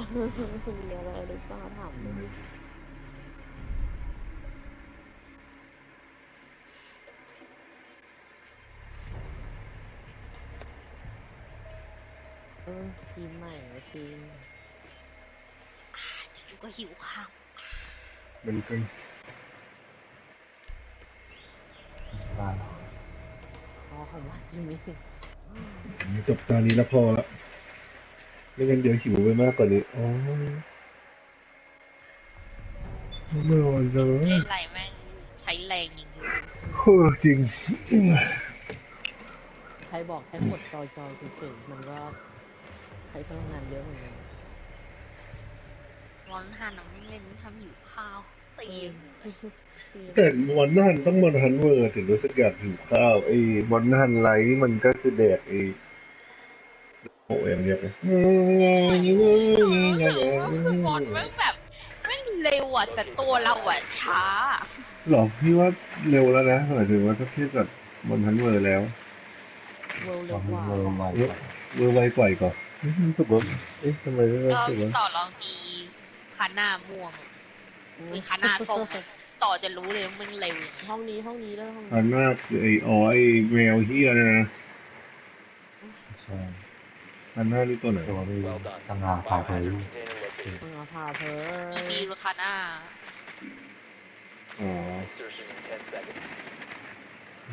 มีอะไรหรือเปล่าถามเลยเออทีมใหม่ทีมจู่ๆก็หิวข้าวมันก็บ้านอ๋อของว่าจิมมี่ จบตอนนี้แล้วพอละ ไม่งั้นเดี๋ยวหิวไปมากกว่านี้อ๋อไม่ไหวเลเล่ยนไรแม่งใช้แรงยิงอยู่โอ้จริง ใครบอกแค่กดจอยจอยเฉยๆมันก็ใช้พลังงานเยอะเหมือนกันร้อนหันน้ำไม่เล่นทำหิวข้าวตีนเลยแต่วันนั้นต้องมันฮันเวอร์ถึงรู้สึกอยากหิวข้าวไอ้วันฮันไลท์นี่มันก็คือแดกไอ้ โอ้ยอย่างเงี้ยนะรู้สึกว่าคือบอลแม่งแบบแม่งเร็วอะแต่ตัวเราอะช้า หรอพี่ว่าเร็วแล้วนะหมายถึงว่าถ้าเทียบกับวันฮันเวอร์แล้วเวิลด์ตเร็อวนกนี้ว่าเวอร์ไวเอ๊ะเวอร์ไวกว่าอีกเหรอเอ๊ะรู้สึกว่าเอ๊ะทำไมไม่รู้ก็สึกว่าต่อลองตีคาหน้าม่วงมีคาหน้าส้มต่อจะรู้เลยว่ามึงเร็วยังไงห้องนี้ห้องนี้แล้วห้องอันี้นหน้าคือไอ้อ๋อไอ้แมวเฮียเนี่ยนะใช่ อันหน้านี่ตัวไหนตัวนี้ตั้งงานพาไปมึงเอาพาเพออีบีหรือคาหน้าอ๋อ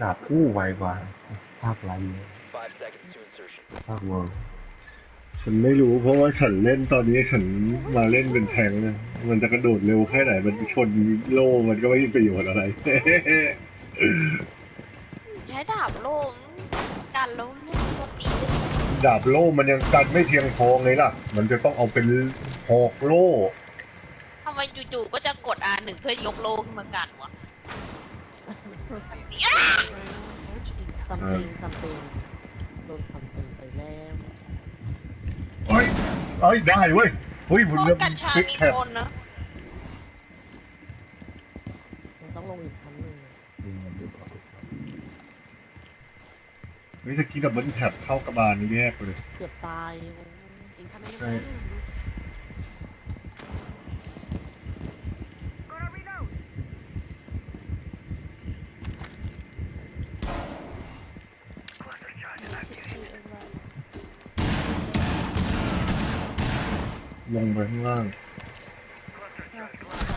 ดาบคู่ไวกว่า ภาคไลท์ภาคเวิร์ฉันไม่รู้เพราะว่าฉันเล่นตอนนี้ฉันมาเล่นเป็นแทงเนี่ยมันจะกระโดดเร็วแค่ไหน มันชนโล่มันก็ไม่มีประโยชน์อะไร ใช้ดาบโล่กันแล้วลูกตัวตีเลยดาบโล่มันยังกันไม่เพียงพอไงล่ะ มันจะต้องเอาเป็นหอกโล่ ทำไมจู่ๆก็จะกด R หนึ่งเพื่อยกโล่ขึ้นมากันวะซัมติงซัมติงโดนซัมติงไปแล้วเอ้ยเอ้ยได้เว้ยเฮ้ยเพมันราะจะกัญชาฟิกมีแท็บคนนะมันต้องลงอีกชั้นหนึ่งยิงมันดูก่อน เฮ้ยตะกี้ดับเบิลแท็บเข้ากระบาลนี่แยกไปเลย เกือบตายโอ้ยใช่ลงไปข้างล่าง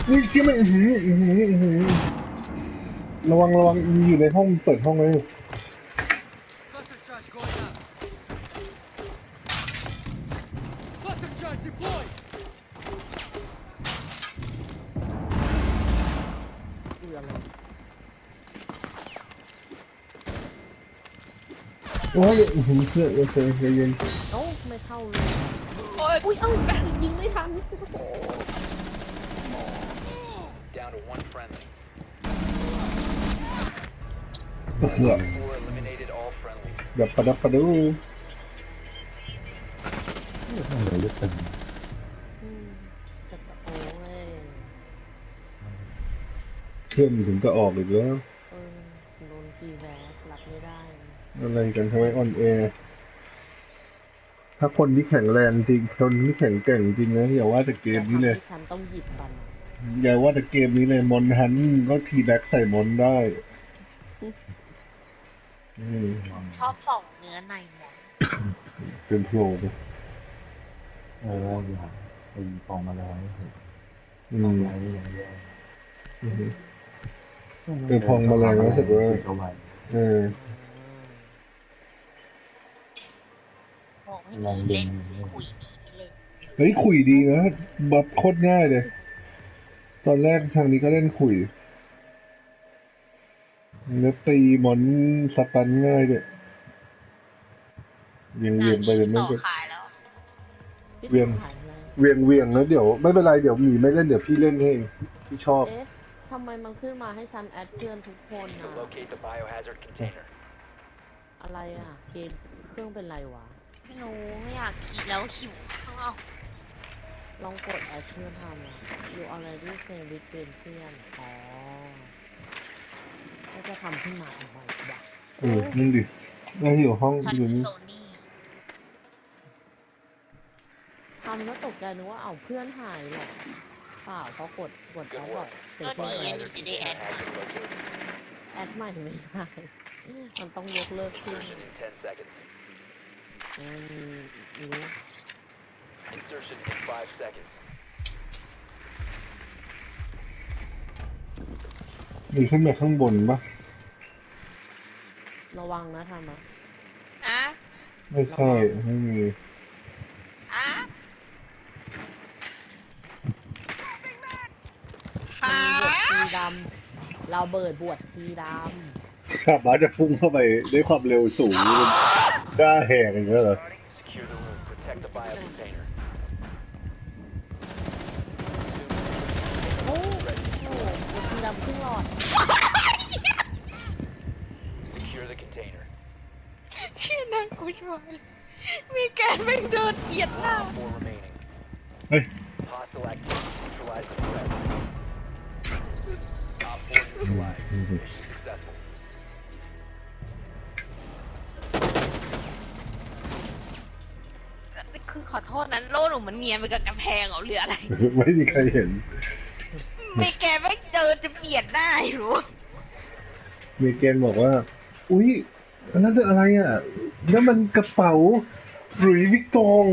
อุ้ยเชี่ยมันอื้อหืออื้อหืออื้อหือระวังระวังอยู่ในห้องเปิดห้องไว้อยู่ โอ้ยอื้อหือเชื่อโอเคใจเย็นโอ้ไม่เข้าเลยโอ้ยอุ้ยเอ้ายิงไม่ทันโอ้โห Down to one friendly. เผื่อ Four eliminated all friendly. เดี๋ยวประดับประดูมันเลยลึกตึงอืมจะตะโอ้ยเชื่อมถึงก็ออกอีกแล้วเออโดนทีแวสรับไม่ได้ อะไรกันทำไมอ่อนแอถ้าคนที่แข็งแรงจริงคนที่แข็งแกร่งจริงนะอย่าว่าแต่เกมนี้เลยที่ฉันต้องหยิบมันอย่าว่าแต่เกมนี้เลยมอนฮันก็ทีแบ็กใส่มอนได้อืมชอบส่องเนื้อในหมอนเป็นโผล่ไปเออแล้วอย่างไอ้ฟองแมลงนี่คืออืฟองมไลท์อย่างเดียวอือฮึเออพองแมลงรู้สึกว่าจะไวเออ บอกไม่มีเล่นคุยดีไม่เล่นเฮ้ยขุยดีนะบัฟโคตรง่ายเลย ตอนแรกทางนี้ก็เล่นขุยแล้วตีมอนสตันง่ายด้วยเวียงเวียงไปเลยไม่ต่อเป็นขายแล้วเวียนขายอะไรเวียงเวียงแล้วเดี๋ยว ไม่เป็นไรเดี๋ยวหมีไม่เล่นเดี๋ยวพี่เล่นให้เองพี่ชอบเอ๊ะทำไมมันขึ้นมาให้ฉันแอดเพื่อนทุกคน To นะ locate the biohazard container. อะไรอะเกมเครื่องเป็นไรวะ ไม่รู้ไม่อยากกินแล้วหิวข้าวลองกดแอดเพื่อนทำอะอยู่อะไรที่เซนวิทเป็นเพื่อนอ๋อก็จะทำขึ้นมาทำไมวะเออนั่นดิแล้วอยู่ห้องฉันอยู่คือนี่โซนี่ทำก็ตกใจนึกว่าเอาเพื่อนหายหรอกเปล่าเขากดกดใช้บอกเป็นก็เพื่อนดีไปอันนี้จะได้แอด Hazard located. แอดใหม่ไม่ได้มันต้องยกเลิกขึ้น Insertion in 10 seconds. อืมรู้ Insertion in 5 seconds. มีขึ้นมาข้างบนปะระวังนะทำอะอะไม่ใช่ไม่มี อะมีบวชหาชีดำเราเบิดบวชชีดขับมาจะพุ่งเข้าไปด้วยความเร็วสูง กล้าแหกอย่างเงี้ยเหรอ Secure the room. Protect the bio container. ำโอ้โหบวชชีดำครึ่งหลอด Secure the container. ชื่อนั่งกูช่วยมีแกนไม่เดินเบียดหน้า Op 4 remaining. เฮ้ย Hostile activity. Neutralize the threat. Op 4 neutralized. คือขอโทษนั้นโล่หนูมันเนียนไปกับกำแพงเหรอหรืออะไร ไม่มีใครเห็นมีแกไม่เดินจะเบียดหน้าหรือมีเกณฑ์บอกว่า อุ๊ยอันนั้นอะไรอะ แล้วมันกระเป๋าหลุยส์วิกตอง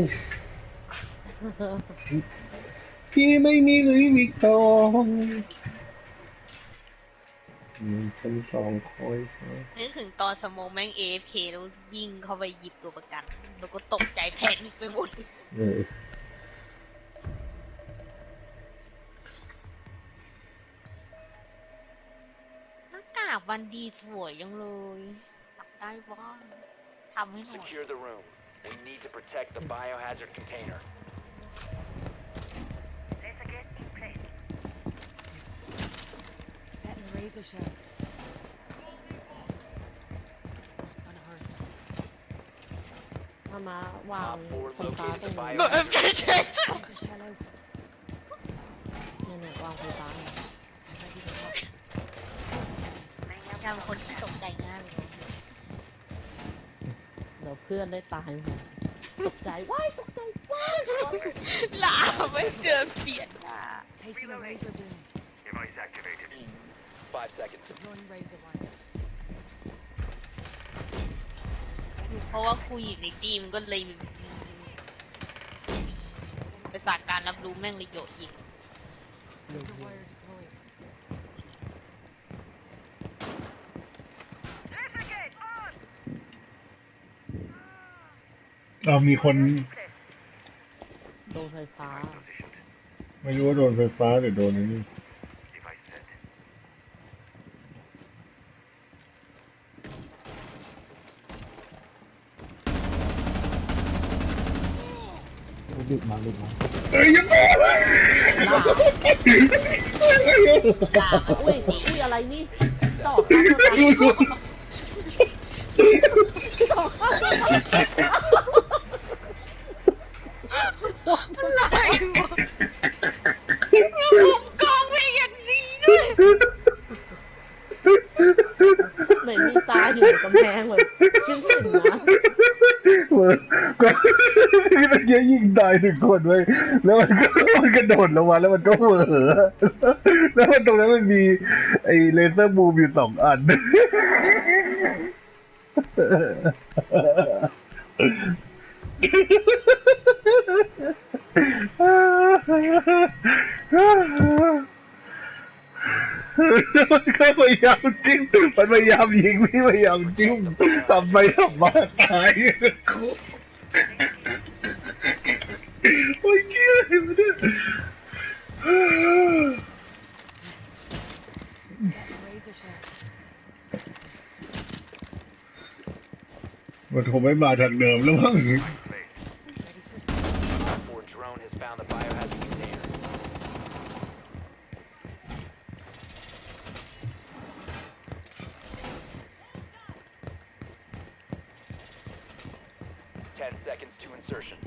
พี่ไม่มีหลุยส์วิกตองอืมชั้นสองคอยครับนึกถึงตอนสโมองแม่งเอฟเคแล้ววิ่งเข้าไปหยิบตัวประกัน แล้วก็ตกใจแพนิคไปหมดเออหน้ากากวันดีสวยยังเลยตักได้บ้างทำให้หน่อย Secure the room. We need to protect the biohazard container. Setting ทำมาวาง Op 4ไฟฟ้า located ตรง the นี้ biohazard ใช่ใช่ใช่ Razor shell out. เนี่ยเนี่ยวางไฟฟ้าเนี่ย I'm ready to pop. ยามคนที่ตกใจง่ายเลยเดี๋ยวเพื่อนได้ตายหมดตกใจว้ายตกใจว้ายลาไม่เดินเบียดหน้า Placing a razor beam. 5 seconds. Deploying razor wire. เพ ราะว่าครูอยู่ในทีมมันก็เลยประสาทการรับรู้แม่งเลยโยดยิง Razor wire deployed. เอามีคนโดนไฟฟ้า ไม่รู้ว่าโดนไฟฟ้าหรือโดนไอ้นี่ ดึกมาดึกมาเอ้ยยังไม่ลาอุ้ยอุ้ยอะไรนี่ต่อข้าวต่อข้าวสะพาน อะไรวะแล้วผมกองไปอย่างนี้ด้วย เหมือนมีตาอยู่ในกำแพงแบบขึ้นถึงนะ เวอร์ก็นี่มันเยอะยิงตายหนึ่งคนไว้ยแล้วมันก็มันกระโดดลงมาแล้วมันก็เหวอแล้วมันตรงนั้นมันมีไอ้เลเซอร์บูมอยู่สองอันมันก็พยายามจิ้มมันพยายามยิงพี่พยายามจิ้มทำไปทำมาตาย โอ้ยเกี้ยอะไรวะเนี่ย Setting a razor shell. มันคงไม่มาทางเดิมแล้วมั้ง Ready for some. Op 4 drone has found the biohazard container. Ten seconds to insertion.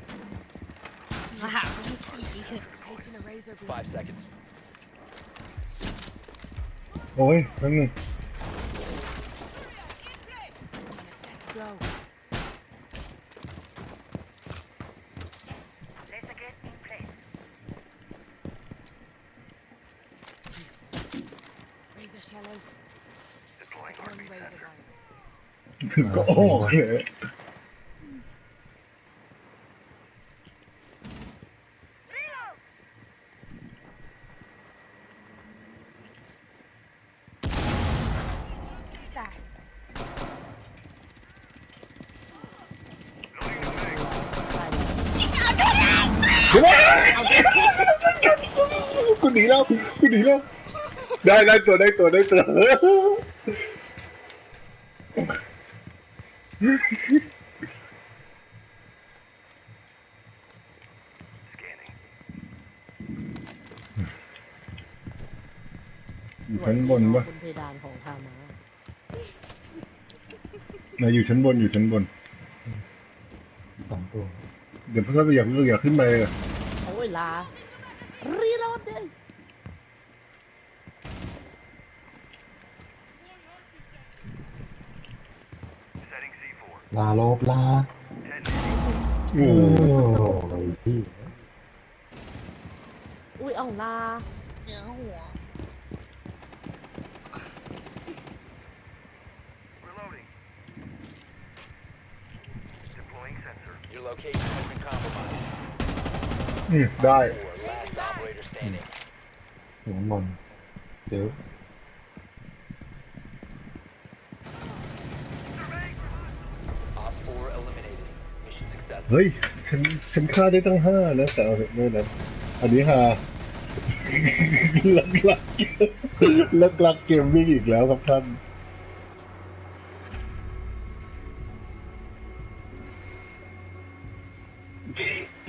Wow. Five seconds. โอ้ยแป๊บนึง Go. ก็โอ้โห กูหนีแล้วกูหนีแล้วได้ได้ตัวได้ตัวได้ตัวอยู่ชั้นบนปะบนเพดานของทามา นายอยู่ชั้นบนอยู่ชั้นบน เดี๋ยวเพื่อนอยากอยากขึ้นไปอะโอ้ยลารีโหลดเด้ลาโลบลาโอ้โอ้โหยพี่อุ้ยเอาลาเหนือหัว location has been compromised. อืมได้ Four, last operator standing. หัวมนเดี๋ยว Op 4 eliminated. Mission successful. เฮ้ย ฉันฉันฆ่าได้ตั้งห้านะ แต่เอาเถอะไม่เป็นไรอันนี้ฮาลักลักลักลักเกมวิ่งอีกแล้วครับท่าน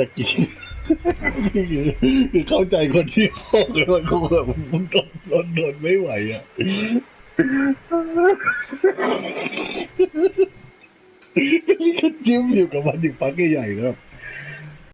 ตะกี้คือเข้าใจคนที่โคกเลยมันคงแบบมันทนทนทนไม่ไหวอะก็จิ้มอยู่กับมันอยู่พักใหญ่ๆแล้วแบบ